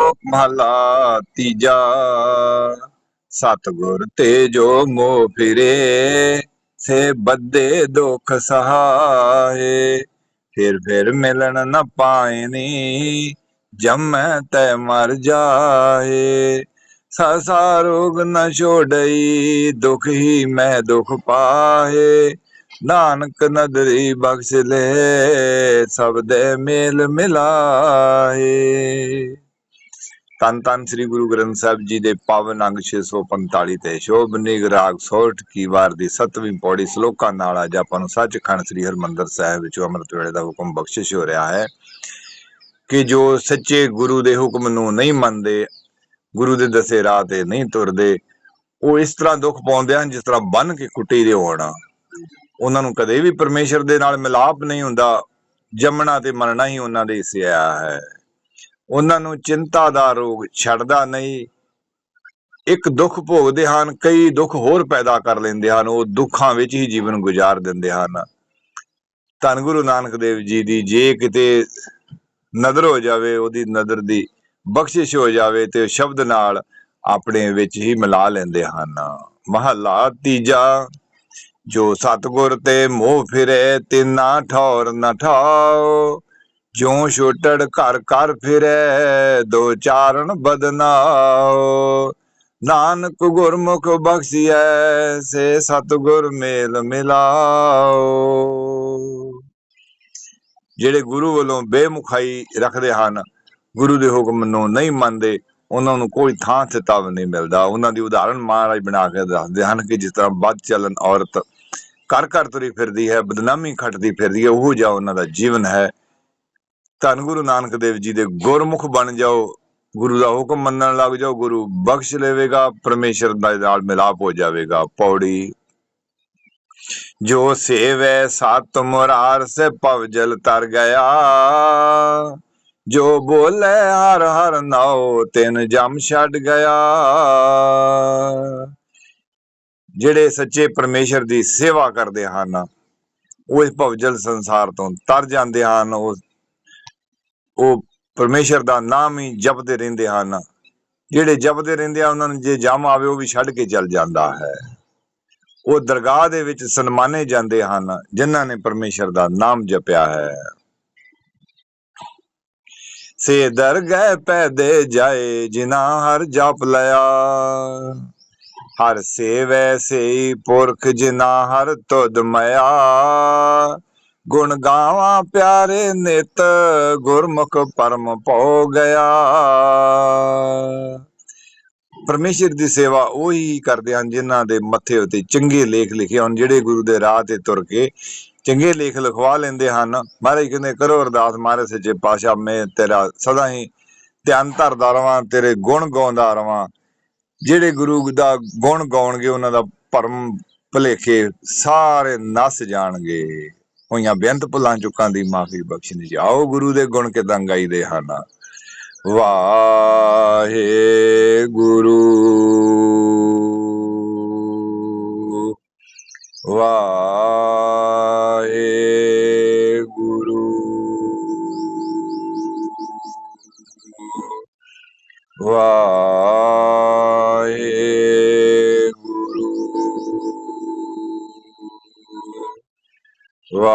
ਮਹਲਾ ਤੀਜਾ। ਸਤਗੁਰ ਤੇ ਜੋ ਮੋਹ ਫਿਰੇ, ਸੇ ਬੱਦੇ ਦੁਖ ਸਹਾਏ। ਫਿਰ ਫਿਰ ਮਿਲਣ ਨ ਪਾਇਨੀ ਜਮੈ ਤੈ ਮਰ ਜਾਏ। ਸਸਾ ਰੋਗ ਨ ਛੋੜਈ ਦੁਖ ਹੀ ਮੈਂ ਦੁਖ ਪਾਏ। ਨਾਨਕ ਨਦਰੀ ਬਖਸ਼ ਲੈ, ਸਭ ਦੇ ਮੇਲ ਮਿਲਾਏ। ਤਨ ਤਨ ਸ੍ਰੀ ਗੁਰੂ ਗ੍ਰੰਥ ਸਾਹਿਬ ਜੀ ਦੇ ਪਾਵਨ ਅੰਗ 645 ਤੇ ਸ਼ੋਭਨੀਕ ਰਾਗ ਸੋਠ ਕੀ ਵਾਰ ਦੀ 7ਵੀਂ ਪੌੜੀ ਸ਼ਲੋਕਾਂ ਨਾਲ ਅੱਜ ਆਪਾਂ ਨੂੰ ਸੱਚਖੰਡ ਸ੍ਰੀ ਹਰਮੰਦਰ ਸਾਹਿਬ ਵਿੱਚ ਅੰਮ੍ਰਿਤ ਵੇਲੇ ਦਾ ਹੁਕਮ ਬਖਸ਼ਿਸ਼ ਹੋ ਰਿਹਾ ਹੈ ਕਿ ਜੋ ਸੱਚੇ ਗੁਰੂ ਦੇ ਹੁਕਮ ਨੂੰ ਨਹੀਂ ਮੰਨਦੇ, ਗੁਰੂ ਦੇ ਦੱਸੇ ਰਾਹ ਤੇ ਨਹੀਂ ਤੁਰਦੇ, ਉਹ ਇਸ ਤਰ੍ਹਾਂ ਦੁੱਖ ਪਾਉਂਦੇ ਹਨ ਜਿਸ ਤਰ੍ਹਾਂ ਬੰਨ ਕੇ ਕੁੱਟੀ ਦੇ ਹੋਣਾ। ਉਹਨਾਂ ਨੂੰ ਕਦੇ ਵੀ ਪਰਮੇਸ਼ਰ ਦੇ ਨਾਲ ਮਿਲਾਪ ਨਹੀਂ ਹੁੰਦਾ, ਜੰਮਣਾ ਤੇ ਮਰਨਾ ਹੀ ਉਹਨਾਂ ਦੇ ਹਿੱਸੇ ਆਇਆ ਹੈ। ਉਹਨਾਂ ਨੂੰ ਚਿੰਤਾ ਦਾ ਰੋਗ ਛੱਡਦਾ ਨਹੀਂ। ਇੱਕ ਦੁੱਖ ਭੋਗਦੇ ਹਨ, ਕਈ ਦੁੱਖ ਹੋਰ ਪੈਦਾ ਕਰ ਲੈਂਦੇ ਹਨ, ਉਹ ਦੁੱਖਾਂ ਵਿੱਚ ਹੀ ਜੀਵਨ ਗੁਜ਼ਾਰ ਦਿੰਦੇ ਹਨ। ਧੰਨ ਗੁਰੂ ਨਾਨਕ ਦੇਵ ਜੀ ਦੀ ਜੇ ਕਿਤੇ ਨਦਰ ਹੋ ਜਾਵੇ, ਉਹਦੀ ਨਦਰ ਦੀ ਬਖਸ਼ਿਸ਼ ਹੋ ਜਾਵੇ, ਤੇ ਉਹ ਸ਼ਬਦ ਨਾਲ ਆਪਣੇ ਵਿੱਚ ਹੀ ਮਿਲਾ ਲੈਂਦੇ ਹਨ। ਮਹਲਾ ਤੀਜਾ, ਜੋ ਸਤਗੁਰ ਤੇ ਮੋਹ ਫਿਰੇ, ਤਿਨਾ ਠੌਰ ਨ ਠਾਓ। ਜਿਉ ਛੋਟੜ ਘਰ ਘਰ ਫਿਰੇ, ਦੋ ਚਾਰਨ ਬਦਨਾਓ ਨਾਨਕ ਗੁਰਮੁਖ ਬਖਸ਼ੀਐ, ਸੇ ਸਤਗੁਰ ਮੇਲ ਮਿਲਾਓ ਜਿਹੜੇ ਗੁਰੂ ਵੱਲੋਂ ਬੇਮੁਖਾਈ ਰੱਖਦੇ ਹਨ, ਗੁਰੂ ਦੇ ਹੁਕਮ ਨੂੰ ਨਹੀਂ ਮੰਨਦੇ, ਉਹਨਾਂ ਨੂੰ ਕੋਈ ਥਾਂ ਤੇ ਤਵ ਨਹੀਂ ਮਿਲਦਾ। ਉਹਨਾਂ ਦੀ ਉਦਾਹਰਣ ਮਹਾਰਾਜ ਬਣਾ ਕੇ ਦੱਸਦੇ ਹਨ ਕਿ ਜਿਸ ਤਰ੍ਹਾਂ ਵੱਧ ਚੱਲਣ ਔਰਤ ਘਰ ਘਰ ਤੁਰੀ ਫਿਰਦੀ ਹੈ, ਬਦਨਾਮੀ ਖੱਟਦੀ ਫਿਰਦੀ ਹੈ, ਉਹ ਜਿਹਾ ਉਹਨਾਂ ਦਾ ਜੀਵਨ ਹੈ। ਧੰਨ ਗੁਰੂ ਨਾਨਕ ਦੇਵ ਜੀ ਦੇ ਗੁਰਮੁਖ ਬਣ ਜਾਓ, ਗੁਰੂ ਦਾ ਹੁਕਮ ਮੰਨਣ ਲੱਗ ਜਾਓ, ਗੁਰੂ ਬਖਸ਼ ਲੇਵੇਗਾ, ਪਰਮੇਸ਼ਰ ਦਾ ਨਾਲ ਮਿਲਾਪ ਹੋ ਜਾਵੇਗਾ, ਪੌੜੀ। ਜੋ ਸੇਵੈ ਸਤ ਮੁਰਾਰ ਸੇ ਭਵ ਜਲ ਤਰ ਗਿਆ। ਜੋ ਬੋਲੇ ਹਰ ਹਰ ਨਾਉ, ਤਿਨ ਜਮ ਛੱਡ ਗਿਆ। ਜਿਹੜੇ ਸੱਚੇ ਪਰਮੇਸ਼ਰ ਦੀ ਸੇਵਾ ਕਰਦੇ ਹਨ, ਉਹ ਇਸ ਭਵਜਲ ਸੰਸਾਰ ਤੋਂ ਤਰ ਜਾਂਦੇ ਹਨ, ਉਹ ਉਹ ਪਰਮੇਸ਼ਰ ਦਾ ਨਾਮ ਹੀ ਜਪਦੇ ਰਹਿੰਦੇ ਹਨ। ਜਿਹੜੇ ਜਪਦੇ ਰਹਿੰਦੇ ਆ, ਉਹਨਾਂ ਨੂੰ ਜੇ ਜਮ ਆਵੇ, ਉਹ ਵੀ ਛੱਡ ਕੇ ਚੱਲ ਜਾਂਦਾ ਹੈ। ਉਹ ਦਰਗਾਹ ਦੇ ਵਿੱਚ ਸਨਮਾਨੇ ਜਾਂਦੇ ਹਨ, ਜਿਨ੍ਹਾਂ ਨੇ ਪਰਮੇਸ਼ਰ ਦਾ ਨਾਮ ਜਪਿਆ ਹੈ। ਸੇ ਦਰਗਹਿ ਪੈਦੇ ਜਾਏ ਜਿਨਾ ਹਰ ਜਪ ਲਿਆ। ਹਰ ਸੇਵੈ ਸੇ ਪੁਰਖ ਜਿਨਾ ਹਰ ਤੁਧ ਮਇਆ ਗੁਣ ਗਾਵਾਂ ਪਿਆਰੇ ਨਿਤ, ਗੁਰਮੁਖ ਪਰਮ ਪਉ ਗਿਆ। ਪਰਮੇਸ਼ਰ ਦੀ ਸੇਵਾ ਉਹੀ ਕਰਦੇ ਹਨ ਜਿਨ੍ਹਾਂ ਦੇ ਮੱਥੇ ਉਤੇ ਚੰਗੇ ਲੇਖ ਲਿਖੇ ਹਨ ਜਿਹੜੇ ਗੁਰੂ ਦੇ ਰਾਹ ਤੇ ਤੁਰ ਕੇ ਚੰਗੇ ਲੇਖ ਲਿਖਵਾ ਲੈਂਦੇ ਹਨ। ਮਹਾਰਾਜ ਕਹਿੰਦੇ, ਕਰੋ ਅਰਦਾਸ, ਮਹਾਰਾਜ ਸੱਚੇ ਪਾਤਸ਼ਾਹ, ਮੈਂ ਤੇਰਾ ਸਦਾ ਹੀ ਧਿਆਨ ਧਰਦਾ ਰਵਾਂ, ਤੇਰੇ ਗੁਣ ਗਾਉਂਦਾ ਰਵਾਂ। ਜਿਹੜੇ ਗੁਰੂ ਦਾ ਗੁਣ ਗਾਉਣਗੇ, ਉਹਨਾਂ ਦਾ ਭਰਮ ਭਲੇਖੇ ਸਾਰੇ ਨਸ ਜਾਣਗੇ। ਹੋਈਆਂ ਬੇਅੰਤ ਭੁੱਲਾਂ ਚੁੱਕਾਂ ਦੀ ਮਾਫੀ ਬਖਸ਼ਣੀ ਜੀ। ਆਓ ਗੁਰੂ ਦੇ ਗੁਣ ਕਿਦਾਂ ਗਾਈਦੇ ਹਨ? ਵਾਹੇ ਗੁਰੂ ਵਾਹੇ